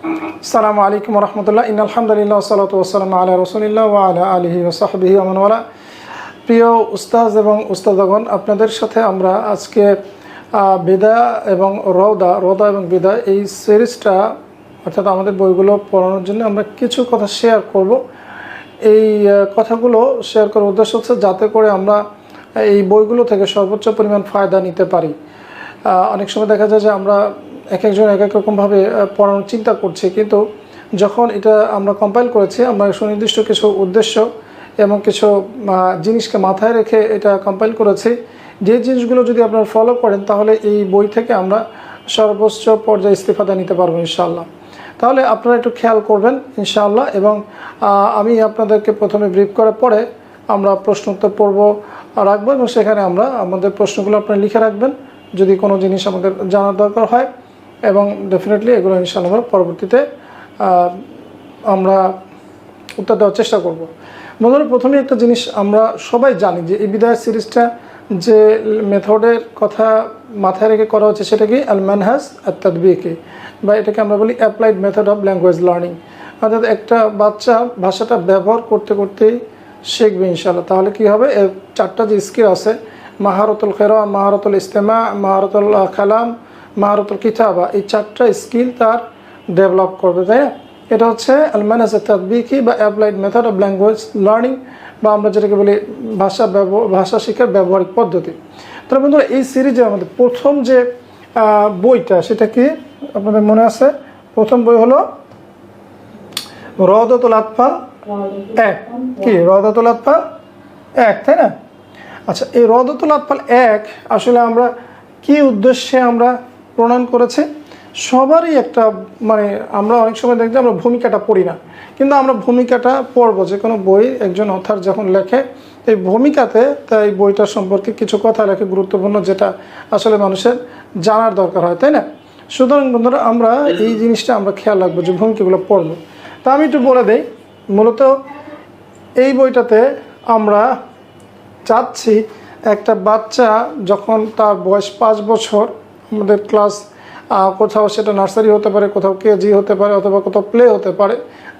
আসসালামু আলাইকুম রহমতুল্লাহ। ইন আলহামদুলিল্লাহ সালাত ওসালাম আলা রসুলিল্লাহ আলা আলহি ওসাহবিহি আমনওয়ালা প্রিয় উস্তাজ এবং উস্তাদগণ, আপনাদের সাথে আমরা আজকে বেদা এবং রওদা রওদা এবং বেদা এই সিরিজটা, অর্থাৎ আমাদের বইগুলো পড়ানোর জন্য আমরা কিছু কথা শেয়ার করব। এই কথাগুলো শেয়ার করার উদ্দেশ্য হচ্ছে যাতে করে আমরা, এই বইগুলো থেকে সর্বোচ্চ পরিমাণ ফায়দা নিতে পারি। অনেক সময় দেখা যায় যে আমরা এক একজন এক এক রকমভাবে পড়ানোর চিন্তা করছি। কিন্তু যখন এটা আমরা কম্পাইল করেছি, আমরা সুনির্দিষ্ট কিছু উদ্দেশ্য এবং কিছু জিনিসকে মাথায় রেখে এটা কম্পাইল করেছি। যে জিনিসগুলো যদি আপনারা ফলো করেন, তাহলে এই বই থেকে আমরা সর্বোচ্চ পর্যায়ে ইস্তেফাদা নিতে পারব ইনশাআল্লাহ। তাহলে আপনারা একটু খেয়াল করবেন ইনশাআল্লাহ এবং আমি আপনাদেরকে প্রথমে ব্রিফ করার পরে আমরা প্রশ্ন উত্তর পর্ব রাখব এবং সেখানে আমরা আমাদের প্রশ্নগুলো আপনারা লিখে রাখবেন। যদি কোনো জিনিস আমাদের জানার দরকার হয় এবং ডেফিনেটলি এগুলো ইনশাআল্লাহ পরবর্তীতে আমরা উত্তর দেওয়ার চেষ্টা করব। বন্ধুরা, প্রথমে একটা জিনিস আমরা সবাই জানি যে এই বিদায় সিরিজটা যে মেথডের কথা মাথায় রেখে করা হচ্ছে সেটা কি? আল ম্যানহাজ আর তাদবিকে বা এটাকে আমরা বলি applied method of language learning অর্থাৎ একটা বাচ্চা ভাষাটা ব্যবহার করতে করতেই শিখবে ইনশাল্লাহ তাহলে কি হবে? চারটা যে স্কিল আছে, মাহারতুল খেরা মাহারতুল ইস্তেমা, মাহারতুল কালাম মাহারতুল কিতাবা, এই চারটা স্কিল তার ডেভেলপ করবে। তাই না? এটা হচ্ছে আলমানাজ তাদবিকি বা applied method of language learning বা আমরা যেটাকে বলি ভাষা ভাষা শিক্ষার ব্যবহারিক পদ্ধতি। তাহলে বন্ধুরা, এই সিরিজে আমাদের প্রথম যে বইটা, সেটা কি আপনাদের মনে আছে? প্রথম বই হলো রদতুল আতফাল এক। কি? রদতুল আতফাল এক, তাই না? আচ্ছা এই রদতুল আতফাল এক আসলে আমরা কি উদ্দেশ্যে আমরা প্রণয়ন করেছে। সবারই একটা মানে আমরা অনেক সময় দেখছি আমরা ভূমিকাটা পড়ি না। কিন্তু আমরা ভূমিকাটা পড়ব। যে কোনো বই, একজন অথার যখন লেখে, এই ভূমিকাতে তাই বইটার সম্পর্কে কিছু কথা লেখে গুরুত্বপূর্ণ, যেটা আসলে মানুষের জানার দরকার হয়, তাই না? সুতরাং বন্ধুরা, আমরা এই জিনিসটা আমরা খেয়াল রাখব যে ভূমিকাগুলো পড়ব। তা আমি একটু বলে দিই, মূলত এই বইটাতে আমরা চাচ্ছি একটা বাচ্চা যখন তার বয়স পাঁচ বছর আমাদের ক্লাস কোথাও সেটা নার্সারি হতে পারে, কোথাও কেজি হতে পারে অথবা কোথাও প্লে হতে পারে।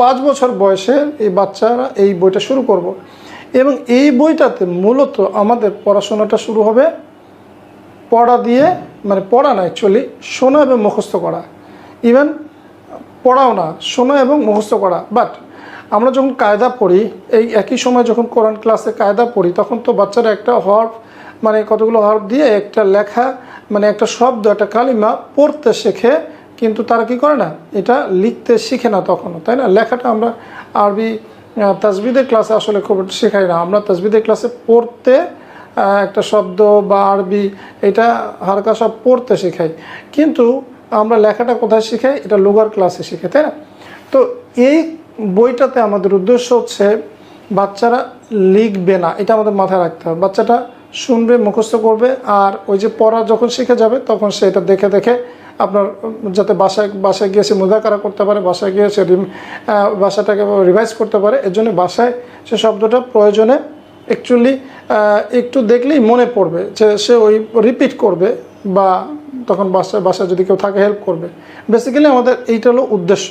পাঁচ বছর বয়সে এই বাচ্চারা এই বইটা শুরু করব। এবং এই বইটাতে মূলত আমাদের পড়াশোনাটা শুরু হবে পড়া দিয়ে মানে পড়া না অ্যাকচুয়ালি শোনা এবং মুখস্থ করা। ইভেন পড়াও না, শোনা এবং মুখস্থ করা। বাট আমরা যখন কায়দা পড়ি, এই একই সময় যখন কোরআন ক্লাসে কায়দা পড়ি, তখন তো বাচ্চারা একটা হর্ফ মানে কতগুলো হর্ফ দিয়ে একটা লেখা মানে একটা শব্দ, একটা কালিমা পড়তে শেখে, কিন্তু তারা কি করে না? এটা লিখতে শিখে না তখনও, তাই না? লেখাটা আমরা আরবি তাজবিদের ক্লাসে আসলে খুব শেখাই না। আমরা তাজবিদের ক্লাসে পড়তে একটা শব্দ বা আরবি এটা হালকা সব পড়তে শেখাই। কিন্তু আমরা লেখাটা কোথায় শিখাই? এটা লোগার ক্লাসে শিখে তাই না? তো এই বইটাতে আমাদের উদ্দেশ্য হচ্ছে, বাচ্চারা লিখবে না, এটা আমাদের মাথায় রাখতে হবে। বাচ্চাটা শুনবে, মুখস্থ করবে আর ওই যে পড়া যখন শিখে যাবে তখন সে এটা দেখে দেখে আপনার যাতে বাসায় বাসায় গিয়ে সে মুদাকারা করতে পারে, বাসায় গিয়ে সে বাসাটাকে রিভাইজ করতে পারে। এর জন্য বাসায় সে শব্দটা প্রয়োজনে অ্যাকচুয়ালি একটু দেখলেই মনে পড়বে যে সে ওই রিপিট করবে বা তখন বাসায় বাসায় যদি কেউ থাকে হেল্প করবে। বেসিক্যালি আমাদের এইটা হলো উদ্দেশ্য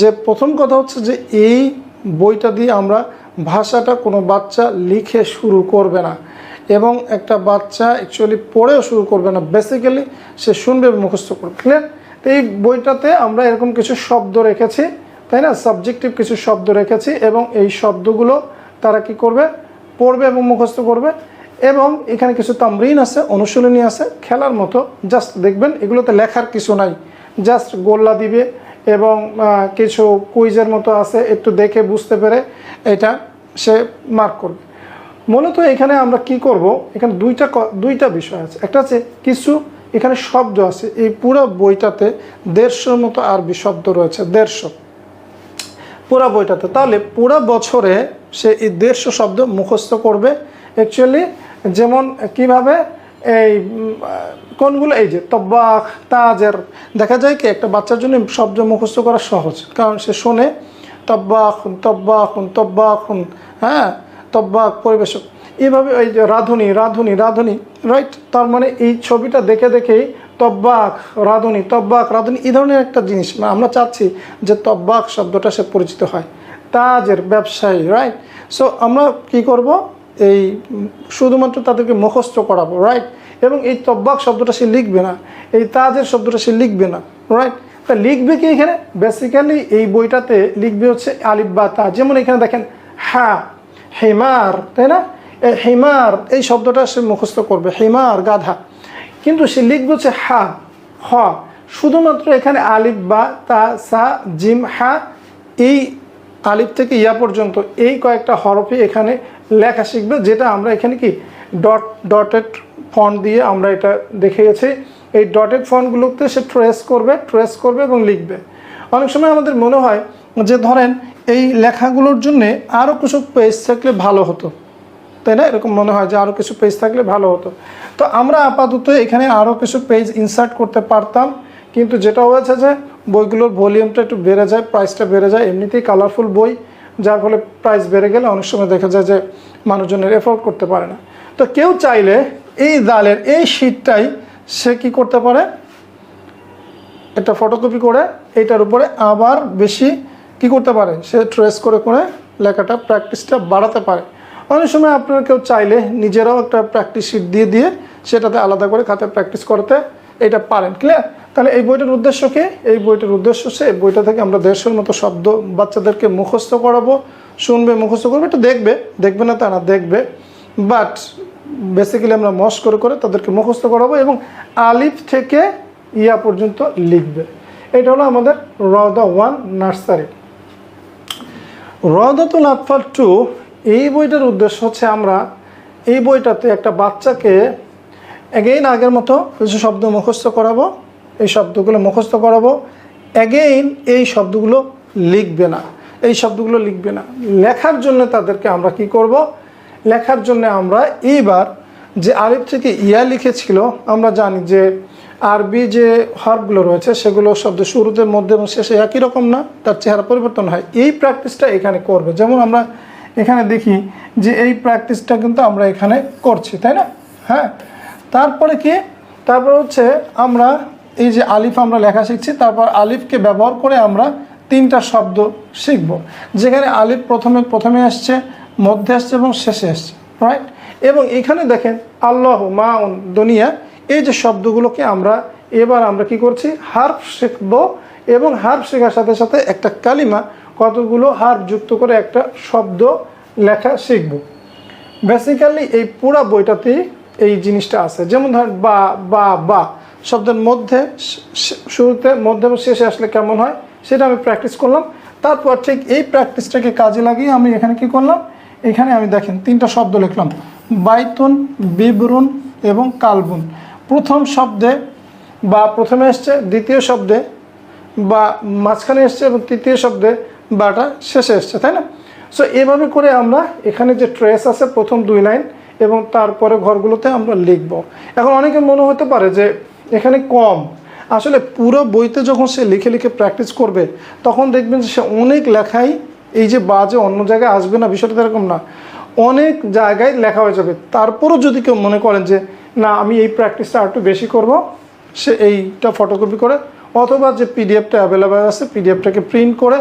যে প্রথম কথা হচ্ছে যে এই বইটা দিয়ে আমরা ভাষাটা কোনো বাচ্চা লিখে শুরু করবে না। এবং একটা বাচ্চা অ্যাকচুয়ালি পড়েও শুরু করবে না। বেসিক্যালি সে শুনবে মুখস্থ করবে। ক্লিয়ার এই বইটাতে আমরা এরকম কিছু শব্দ রেখেছি, তাই না? সাবজেক্টিভ কিছু শব্দ রেখেছি এবং এই শব্দগুলো তারা কি করবে? পড়বে এবং মুখস্থ করবে। এবং এখানে কিছু তামরিন আছে, অনুশীলনী আছে, খেলার মতো। জাস্ট দেখবেন, এগুলোতে লেখার কিছু নাই। জাস্ট গোল্লা দিবে এবং কিছু কুইজের মতো আছে, একটু দেখে বুঝতে পেরে এটা সে মার্ক করবে। মূলত এখানে আমরা কি করব? এখানে দুইটা দুইটা বিষয় আছে। একটা আছে কিছু, এখানে শব্দ আছে। এই পুরো বইটাতে দেড়শোর মতো আরবি শব্দ রয়েছে, দেড়শো। পুরা বইটাতে। তাহলে পুরা বছরে সে এই দেড়শো শব্দ মুখস্থ করবে। অ্যাকচুয়ালি যেমন কীভাবে এই কোনগুলো? এই যে তব্বাক তাজের। দেখা যায় কি, একটা বাচ্চার জন্য শব্দ মুখস্থ করা সহজ। কারণ সে শোনে তব্বাখুন তব্বাখুন তব্বাখুন হ্যাঁ? তব্বাক পরিবেশক। এইভাবে এই যে রাধুনি রাধুনি রাধুনি রাইট তার মানে এই ছবিটা দেখে দেখেই তব্বাক, রাঁধুনি তব্বাক, রাঁধুনি, এই ধরনের একটা জিনিস। মানে আমরা চাচ্ছি যে তব্বাক শব্দটা সে পরিচিত হয়। তাজের ব্যবসায়ী রাইট সো আমরা কি করব? এই শুধুমাত্র তাদেরকে মুখস্থ করাবো রাইট এবং এই তব্বাক শব্দটা সে লিখবে না। এই তাজের শব্দটা সে লিখবে না রাইট তা লিখবে কি এখানে? বেসিক্যালি এই বইটাতে লিখবে হচ্ছে আলিফ বা তা। যেমন এখানে দেখেন হ্যাঁ হেমার, তাই না? হেমার, এই শব্দটা সে মুখস্থ করবে, হেমার, গাধা। কিন্তু সে লিখবে হচ্ছে হা, হ। শুধুমাত্র এখানে আলিফ, বা, তা, সা, জিম, হা, এই আলিফ থেকে ইয়া পর্যন্ত এই কয়েকটা হরফে এখানে লেখা শিখবে, যেটা আমরা এখানে কি ডট, ডটেড ফন্ট দিয়ে আমরা এটা দেখে গেছি। এই ডটেড ফন্টগুলোতে সে ট্রেস করবে ট্রেস করবে এবং লিখবে। অনেক সময় আমাদের মনে হয় যে ধরেন এই লেখাগুলোর জন্যে আরও কিছু পেজ থাকলে ভালো হতো। তাই না? এরকম মনে হয় যে আরও কিছু পেজ থাকলে ভালো হতো। তো আমরা আপাতত এখানে আরও কিছু পেজ ইনসার্ট করতে পারতাম, কিন্তু যেটা হয়েছে যে বইগুলোর ভলিউমটা একটু বেড়ে যায় প্রাইসটা বেড়ে যায়, এমনিতেই কালারফুল বই, যার ফলে প্রাইস বেড়ে গেলে অনেক সময় দেখা যায় যে মানুষজনের এফোর্ড করতে পারে না। তো কেউ চাইলে এই দালের এই শীটটাই সে কি করতে পারে? এটা ফটোকপি করে, এটার উপরে আবার বেশি কি করতে পারে? সে ট্রেস করে করে লেখাটা প্র্যাকটিসটা বাড়াতে পারে। অনেক সময় আপনারা কেউ চাইলে নিজেরাও একটা প্র্যাকটিস শিট দিয়ে দিয়ে সেটাতে আলাদা করে খাতে প্র্যাকটিস করতে এটা পারেন ক্লিয়ার তাহলে এই বইটার উদ্দেশ্য কি? এই বইটার উদ্দেশ্য হচ্ছে এই বইটা থেকে আমরা দেড়শোর মতো শব্দ বাচ্চাদেরকে মুখস্থ করাবো, শুনবে, মুখস্থ করবে এটা দেখবে দেখবে না তা না, দেখবে। বাট বেসিক্যালি আমরা মস করে করে তাদেরকে মুখস্থ করাবো এবং আলিফ থেকে ইয়া পর্যন্ত লিখবে। এটা হলো আমাদের রদা ওয়ান নার্সারি রদাতুল আতফাল টু, এই বইটার উদ্দেশ্য হচ্ছে আমরা এই বইটাতে একটা বাচ্চাকে অ্যাগেইন আগের মতো কিছু শব্দ মুখস্থ করাবো, এই শব্দগুলো মুখস্থ করাবো অ্যাগেইন এই শব্দগুলো লিখবে না, এই শব্দগুলো লিখবে না। লেখার জন্য তাদেরকে আমরা কি করব? লেখার জন্য আমরা এইবার যে আরিফ থেকে ইয়া লিখেছিল, আমরা জানি যে আরবি যে হরফগুলো রয়েছে, সেগুলো শব্দ শুরুতে, মধ্যে এবং শেষে একই রকম না, তার চেহারা পরিবর্তন হয়। এই প্র্যাকটিসটা এখানে করবে। যেমন আমরা এখানে দেখি যে এই প্র্যাকটিসটা কিন্তু আমরা এখানে করছি, তাই না? হ্যাঁ? তারপরে কি? তারপর হচ্ছে আমরা এই যে আলিফ আমরা লেখা শিখছি, তারপর আলিফকে ব্যবহার করে আমরা তিনটা শব্দ শিখব। যেখানে আলিফ প্রথমে প্রথমে আসছে, মধ্যে আসছে এবং শেষে আসছে রাইট এবং এখানে দেখেন, আল্লাহ মাউন, দুনিয়া এই যে শব্দগুলোকে আমরা এবার আমরা কি করছি? হার্ফ শিখব এবং হার্ফ শেখার সাথে সাথে একটা কালিমা কতগুলো হার্ফ যুক্ত করে একটা শব্দ লেখা শিখব। বেসিক্যালি এই পুরো বইটাতেই এই জিনিসটা আছে। যেমন ধরেন বা বা বা শব্দের মধ্যে শুরুতে মধ্যে এবং শেষে আসলে কেমন হয় সেটা আমি প্র্যাকটিস করলাম। তারপর ঠিক এই প্র্যাকটিসটাকে কাজে লাগিয়ে আমি এখানে কি করলাম? এখানে আমি দেখেন তিনটা শব্দ লিখলাম। বাইতুন, বিবরুন এবং কালবুন। প্রথম শব্দে বা প্রথমে এসছে দ্বিতীয় শব্দে বা মাঝখানে এসছে এবং তৃতীয় শব্দে বাটা শেষে এসছে, তাই না? সো এভাবে করে আমরা এখানে যে ট্রেস আছে প্রথম দুই লাইন এবং তারপরে ঘরগুলোতে আমরা লিখব। এখন অনেকে মনে হতে পারে যে এখানে কম। আসলে পুরো বইতে যখন সে লিখে লিখে প্র্যাকটিস করবে, তখন দেখবেন যে সে অনেক লেখাই এই যে বাজে অন্য জায়গায় আসবে না, বিষয়টা এরকম না। অনেক জায়গায় লেখা হয়ে যাবে। তারপরও যদি কেউ মনে করেন যে না, আমি এই প্র্যাকটিসটা আরেকটু বেশি করব। সে এইটা ফটোকপি করে, অথবা যে পিডিএফটা অ্যাভেলেবেল আছে পিডিএফটাকে প্রিন্ট করে,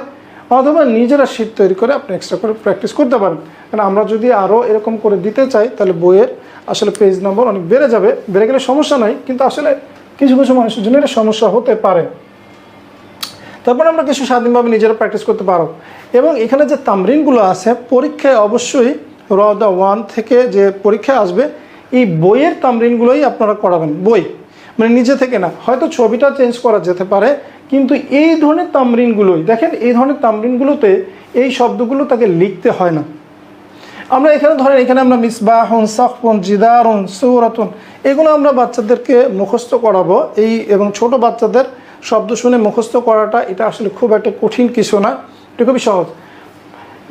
অথবা নিজেরা শীট তৈরি করে আপনি এক্সট্রা করে প্র্যাকটিস করতে পারেন। কারণ আমরা যদি আরও এরকম করে দিতে চাই, তাহলে বইয়ের আসলে পেজ নম্বর অনেক বেড়ে যাবে। বেড়ে গেলে সমস্যা নাই, কিন্তু আসলে কিছু কিছু মানুষের জন্য এটা সমস্যা হতে পারে। তারপরে আমরা কিছু স্বাধীনভাবে নিজেরা প্র্যাকটিস করতে পারো। এবং এখানে যে তামরিনগুলো আছে, পরীক্ষায় অবশ্যই র দ্য ওয়ান থেকে যে পরীক্ষায় আসবে এই বইয়ের তামরিনগুলোই আপনারা করাবেন, বই। মানে নিজে থেকে না, হয়তো ছবিটা চেঞ্জ করা যেতে পারে, কিন্তু এই ধরনের তামরিনগুলোই, দেখেন এই ধরনের তামরিনগুলোতে এই শব্দগুলো তাকে লিখতে হয় না। আমরা এখানে ধরেন, এখানে আমরা মিসবাহন সাফন জিদারন, সৌরাতন, এগুলো আমরা বাচ্চাদেরকে মুখস্থ করাবো। এই এবং ছোট বাচ্চাদের শব্দ শুনে মুখস্থ করাটা এটা আসলে খুব একটা কঠিন কিছু না, এটা খুবই সহজ।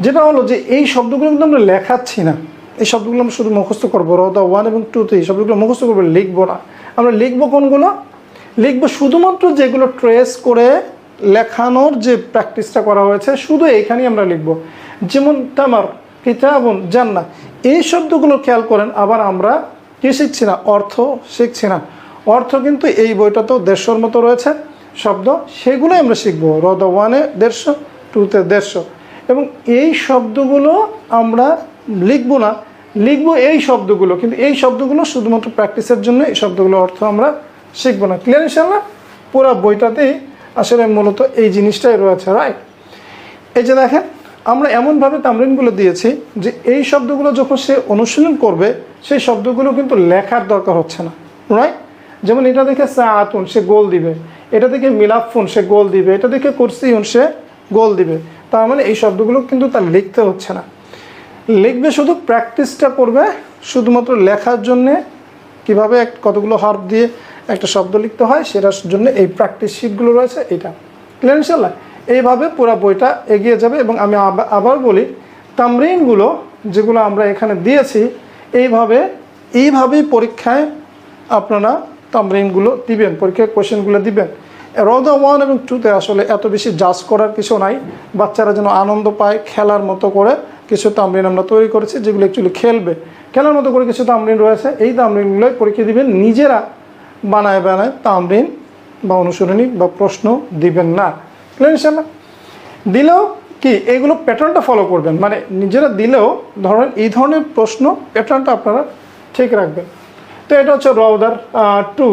যেটা হলো যে এই শব্দগুলো কিন্তু আমরা লেখাচ্ছি না। এই শব্দগুলো আমরা শুধু মুখস্থ করব রদা ওয়ান এবং টুতে এই শব্দগুলো মুখস্থ করব, লিখব না। আমরা লিখব কোনগুলো? লিখব শুধুমাত্র যেগুলো ট্রেস করে লেখানোর যে প্র্যাকটিসটা করা হয়েছে, শুধু এইখানেই আমরা লিখব। যেমন তামার কিতাবুন জান্না এই শব্দগুলো খেয়াল করেন, আবার আমরা কি শিখছি না? অর্থ শিখছি না। অর্থ কিন্তু এই বইটাতেও দেড়শোর মতো রয়েছে শব্দ, সেগুলোই আমরা শিখব। রদ ওয়ানে দেড়শো টুতে দেড়শো। এবং এই শব্দগুলো আমরা লিখব না, লিখব এই শব্দগুলো, কিন্তু এই শব্দগুলো শুধুমাত্র প্র্যাকটিসের জন্য, এই শব্দগুলো অর্থ আমরা শিখব না। ক্লিয়ার ইনশাল্লাহ পুরো বইটাতেই আসলে মূলত এই জিনিসটাই রয়েছে রাইট এই যে দেখেন, আমরা এমনভাবে তামরিনগুলো দিয়েছি যে এই শব্দগুলো যখন সে অনুশীলন করবে, সেই শব্দগুলো কিন্তু লেখার দরকার হচ্ছে না রাইট যেমন এটা দেখে সা আতুন সে গোল দিবে। এটা দেখে মিলাফুন সে গোল দিবে। এটা দেখে কুরসিউন, সে গোল দিবে। তার মানে এই শব্দগুলো কিন্তু তার লিখতে হচ্ছে না। লিখবে শুধু প্র্যাকটিসটা করবে, শুধুমাত্র লেখার জন্যে কীভাবে এক, কতগুলো হার্ফ দিয়ে একটা শব্দ লিখতে হয়, সেটার জন্য এই প্র্যাকটিস শিটগুলো রয়েছে, এটা। ক্লিয়ার ইনশাল্লাহ এইভাবে পুরো বইটা এগিয়ে যাবে এবং আমি আবা- আবার বলি, তামরিনগুলো যেগুলো আমরা এখানে দিয়েছি, এইভাবে, এইভাবেই পরীক্ষায় আপনারা তামরিনগুলো দিবেন পরীক্ষায় কোশ্চেনগুলো দিবেন। রদা ওয়ান এবং টুতে আসলে এত বেশি জাজ করার কিছু নাই, বাচ্চারা যেন আনন্দ পায়, খেলার মতো করে কিছু তামরিন আমরা তৈরি করেছি, যেগুলো অ্যাকচুয়ালি খেলবে। খেলার মতো করে কিছু তামরিন রয়েছে, এই তামরিনগুলোই পরীক্ষা দিবেন, নিজেরা বানায় বানায় তামরিন বা অনুসরণী বা প্রশ্ন দিবেন না। ইনশাল্লাহ দিলেও কি, এগুলো প্যাটার্নটা ফলো করবেন। মানে নিজেরা দিলেও ধরেন এই ধরনের প্রশ্ন প্যাটার্নটা আপনারা ঠিক রাখবেন। তো এটা হচ্ছে রওদার টু